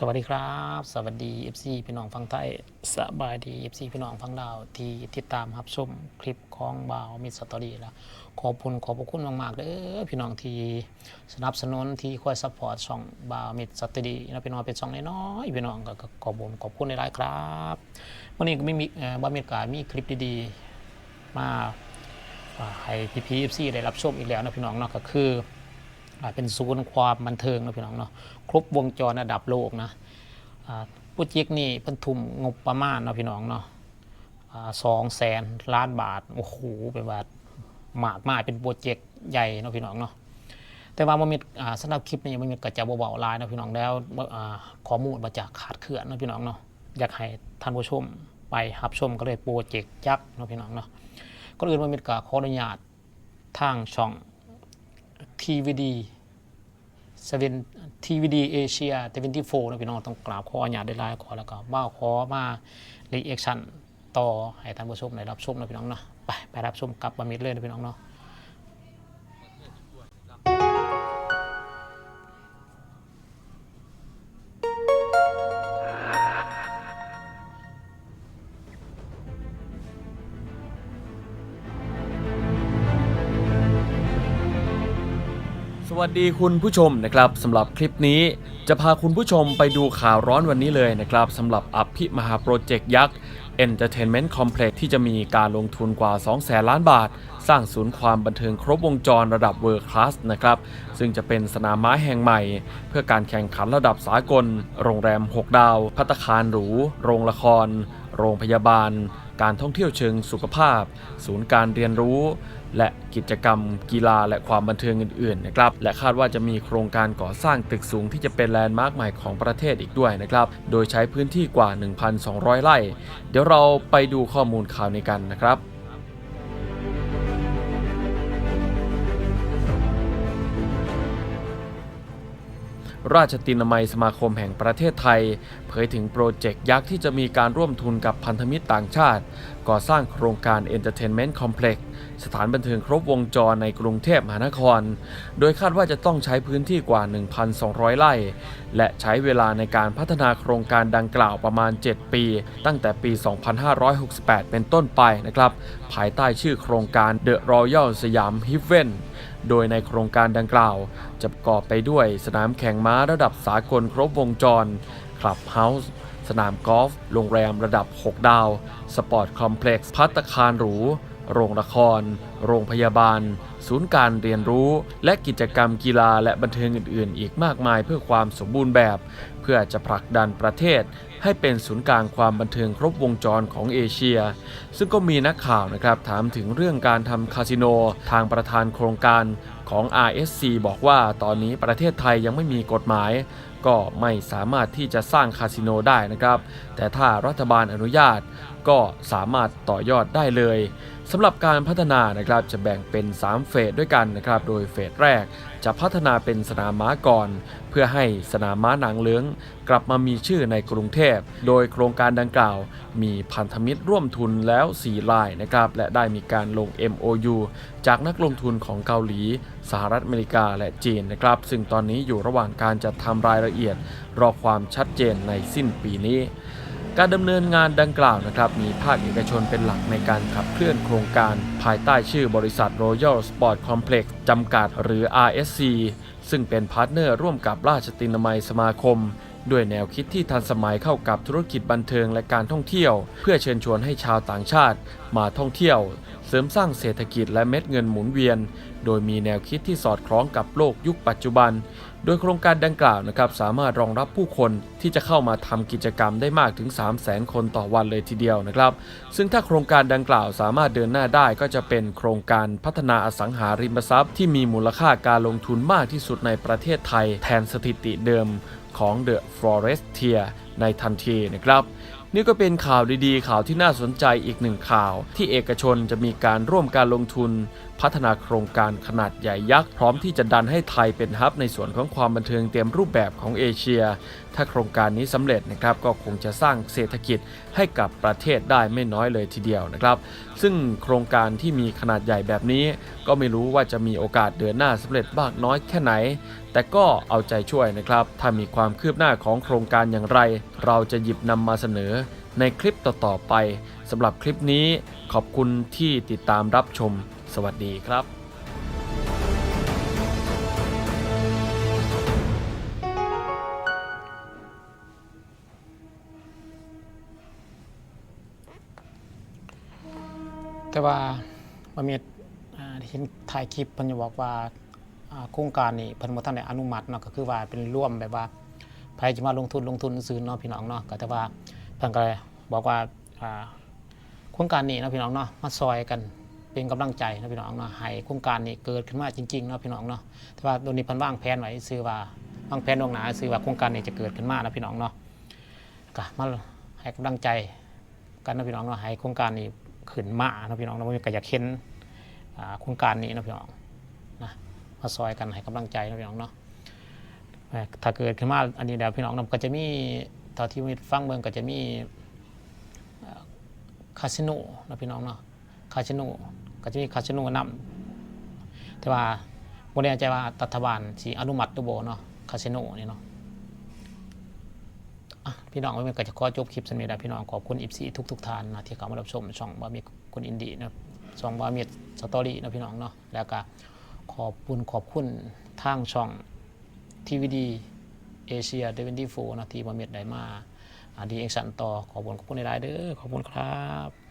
สวัสดีครับ สวัสดี FC พี่น้องฟังไทยสบายดี FC พี่น้องฟังดาวที่ติดตามรับชมคลิปของบ่าวมิสตอรี่แล้วขอบคุณขอบพระคุณมากๆเด้อพี่น้องที่สนับสนุนที่คอยซัพพอร์ตช่องบ่าวมิสตอรี่นะพี่น้องเป็นช่องน้อยๆพี่น้องก็ก็ขอบคุณขอบคุณในหลายๆครับวันนี้ก็ไม่มีบ่าวมิสกามีคลิปดีๆมาให้พี่พี FC ได้รับชมอีกแล้วนะพี่น้องเนาะก็คือ เป็นศูนย์ความบันเทิงนะพี่น้องเนาะครบวงจรระดับโลกนะอ่าโปรเจกต์นี่เพิ่นทุ่มงบประมาณนะพี่น้องเนาะสองแสนล้านบาทโอ้โหเป็นบาทมากมากเป็นโปรเจกต์ใหญ่นะพี่น้องเนาะแต่ว่ามันมีอ่าสำหรับคลิปนี้มันมีกระจะเบาๆลายนะพี่น้องแล้วข้อมูลมาจากขาดเขื่อนนะพี่น้องเนาะอยากให้ท่านผู้ชมไปรับชมก็เลยโปรเจกต์ยักษ์นะพี่น้องเนาะก็อื่นมันมีกาขออนุญาตทางช่อง TVD 7 TVD Asia 74นะพี่น้องต้องกราบขออนุญาตได้ลายขอแล้วก็บ้าวขอมารีแอคชั่นต่อให้ท่านผู้ชมได้รับชมนะพี่น้องเนาะไปไปรับชมกับบามิดเลยนะพี่น้องเนาะ สวัสดีคุณผู้ชมนะครับสำหรับคลิปนี้จะพาคุณผู้ชมไปดูข่าวร้อนวันนี้เลยนะครับสำหรับอภิมหาโปรเจกต์ยักษ์ Entertainment Complex ที่จะมีการลงทุนกว่า 2 แสนล้านบาท สร้างศูนย์ความบันเทิงครบวงจรระดับ World Class นะครับ ซึ่งจะเป็นสนามม้าแห่งใหม่ เพื่อการแข่งขันระดับสากล โรงแรม 6 ดาว พัตตาคารหรู โรงละคร โรงพยาบาล การท่องเที่ยวเชิงสุขภาพ ศูนย์การเรียนรู้ และกิจกรรม กีฬาและความบันเทิงอื่นๆนะครับและคาดว่าจะมีโครงการก่อสร้างตึกสูงที่จะเป็นแลนด์มาร์คใหม่ของประเทศอีกด้วยนะครับโดยใช้พื้นที่กว่า 1,200 ไร่ เดี๋ยวเราไปดูข้อมูลข่าวนี้กันนะครับ ราชตินามัยสมาคมแห่งประเทศไทย เผยถึงโปรเจกต์ยักษ์ที่จะมีการร่วมทุนกับพันธมิตรต่างชาติ ก่อสร้างโครงการ Entertainment Complex สถานบันเทิงครบวงจรในกรุงเทพมหานคร โดยคาดว่าจะต้องใช้พื้นที่กว่า 1,200 ไร่ และใช้เวลาในการพัฒนาโครงการดังกล่าวประมาณ 7 ปี ตั้งแต่ปี 2568 เป็นต้นไปนะครับ ภายใต้ชื่อโครงการ The Royal สยามฮิฟเว่นโดยในโครงการดังกล่าว จะประกอบไปด้วยสนามแข่งม้าระดับสากลครบวงจรคลับเฮาส์ สนามกอล์ฟ โรงแรมระดับ 6 ดาว สปอร์ตคอมเพล็กซ์พัตคารหรู โรงละคร โรงพยาบาล ศูนย์การเรียนรู้ และกิจกรรมกีฬาและบันเทิงอื่น ๆ อีกมากมายเพื่อความสมบูรณ์แบบ พื่อจะผลักดันประเทศ ให้เป็นศูนย์กลางความบันเทิงครบวงจรของเอเชีย ซึ่งก็มีนักข่าวนะครับถามถึงเรื่องการทำคาสิโน ทางประธานโครงการของ RSC บอกว่าตอนนี้ประเทศไทยยังไม่มีกฎหมาย ก็ไม่สามารถที่จะสร้างคาสิโนได้นะครับ แต่ถ้ารัฐบาลอนุญาตก็สามารถต่อยอดได้เลยสำหรับการพัฒนานะครับจะแบ่งเป็น 3 เฟสด้วยกันนะครับ โดยเฟสแรก จะพัฒนาเป็นสนามม้าก่อน เพื่อให้สนามม้าหนังเลืองกลับมามีชื่อในกรุงเทพ โดยโครงการดังกล่าว มีพันธมิตรร่วมทุนแล้ว 4 รายนะครับและได้มีการลง MOU จากนักลงทุนของเกาหลี สหรัฐอเมริกาและจีนนะครับซึ่งตอนนี้อยู่ระหว่างการจัดทำรายละเอียด รอความชัดเจนในสิ้นปีนี้ การดำเนินงานดังกล่าวนะครับมีภาคเอกชนเป็นหลักในการขับเคลื่อนโครงการ ภายใต้ชื่อบริษัท Royal Sport Complex จำกัดหรือ RSC ซึ่งเป็นพาร์ทเนอร์ร่วมกับราชตินามัยสมาคม ด้วยแนวคิดที่ทันสมัยเข้ากับธุรกิจบันเทิงและการท่องเที่ยว เพื่อเชิญชวนให้ชาวต่างชาติ มาท่องเที่ยว เสริมสร้างเศรษฐกิจและเม็ดเงินหมุนเวียน โดยมีแนวคิดที่สอดคล้องกับโลกยุคปัจจุบัน โดยโครงการดังกล่าวนะครับสามารถรองรับผู้คนที่จะเข้ามาทำกิจกรรมได้มากถึง 3 0 0แสนคนต่อวันเลยทีเดียวนะครับ ซึ่งถ้าโครงการดังกล่าวสามารถเดินหน้าได้ก็จะเป็นโครงการพัฒนาอสังหาริมทรัพย์ ที่มีมูลค่าการลงทุนมากที่สุดในประเทศไทย แทนสถิติเดิม ของ The Forestier ในทันทีนะครับ นี่ก็เป็นข่าวดีๆ ข่าวที่น่าสนใจอีกหนึ่งข่าว ที่เอกชนจะมีการร่วมการลงทุน พัฒนาโครงการขนาดใหญ่ยักษ์พร้อมที่จะดันให้ไทยเป็นฮับในส่วนของความบันเทิงเต็มรูปแบบของเอเชีย ถ้าโครงการนี้สำเร็จนะครับก็คงจะสร้างเศรษฐกิจให้กับประเทศได้ไม่น้อยเลยทีเดียวนะครับ ซึ่งโครงการที่มีขนาดใหญ่แบบนี้ ก็ไม่รู้ว่าจะมีโอกาสเดินหน้าสำเร็จมากน้อยแค่ไหน แต่ก็เอาใจช่วยนะครับ ถ้ามีความคืบหน้าของโครงการอย่างไรเราจะหยิบนำมาเสนอในคลิปต่อๆไปสำหรับคลิปนี้ขอบคุณที่ติดตามรับชม สวัสดีครับแต่ว่ามันมีอ่เห็นถ่ายคลิปเพิ่นจะบอกว่าอ่าโครงการนี้เพิ่นบ่ทันได้อนุมัติเนาะก็คือว่าเป็นร่วมแบบว่า ใครจะมาลงทุนลงทุนซื้อเนาะพี่น้องเนาะก็แต่ว่าเพิ่นก็บอกว่าอ่าโครงการนี้เนาะพี่น้องเนาะมาซอยกันเป็นกำลังใจนะพี่น้องเนาะให้โครงการนี้เกิดขึ้นมาจริงๆเนาะพี่น้องเนาะแต่ว่าตัวนี้เพิ่นวางแผนไว้ซื้อว่าวางแผนลงหนาซื้อว่าโครงการนี้จะเกิดขึ้นมานะพี่น้องเนาะก็มาให้กำลังใจกันนะพี่น้องเนาะให้โครงการนี้ขึ้นมานะพี่น้องเนาะมันก็อยากเห็นอ่าโครงการนี้นะพี่น้องนะมาซอยกันให้กำลังใจนะพี่น้องเนาะ ถ้าเกิดขึ้นมาอันนี้เดี๋ยวพี่น้องเนาก็จะมีตอนที่มีฟังเมืองก็จะมีคาสิโนนะพี่น้องเนาะคาสิโนก็จะมีคาสิโนนำแต่ว่าบ่แน่ใจว่ารัฐบาลสิอนุมัติหรือบ่เนาะคาสิโนนี่เนาะะพี่น้องวันนี้ก็จะขอจบคลิปสำหรับพี่น้องขอบคุณอีฟซีทุกๆท่านนะที่เข้ามารับชมช่องบามีคนอินดีนะช่องบามีสตอรี่นะพี่น้องเนาะแล้วก็ขอบคุณขอบคุณทางช่อง ทีวีดีเอเชียเดวินดีโฟนะที่บาเมียไดมาดีเอ็กซันต่อขอบคุณขอบคุณในรายเด้อขอบคุณครับ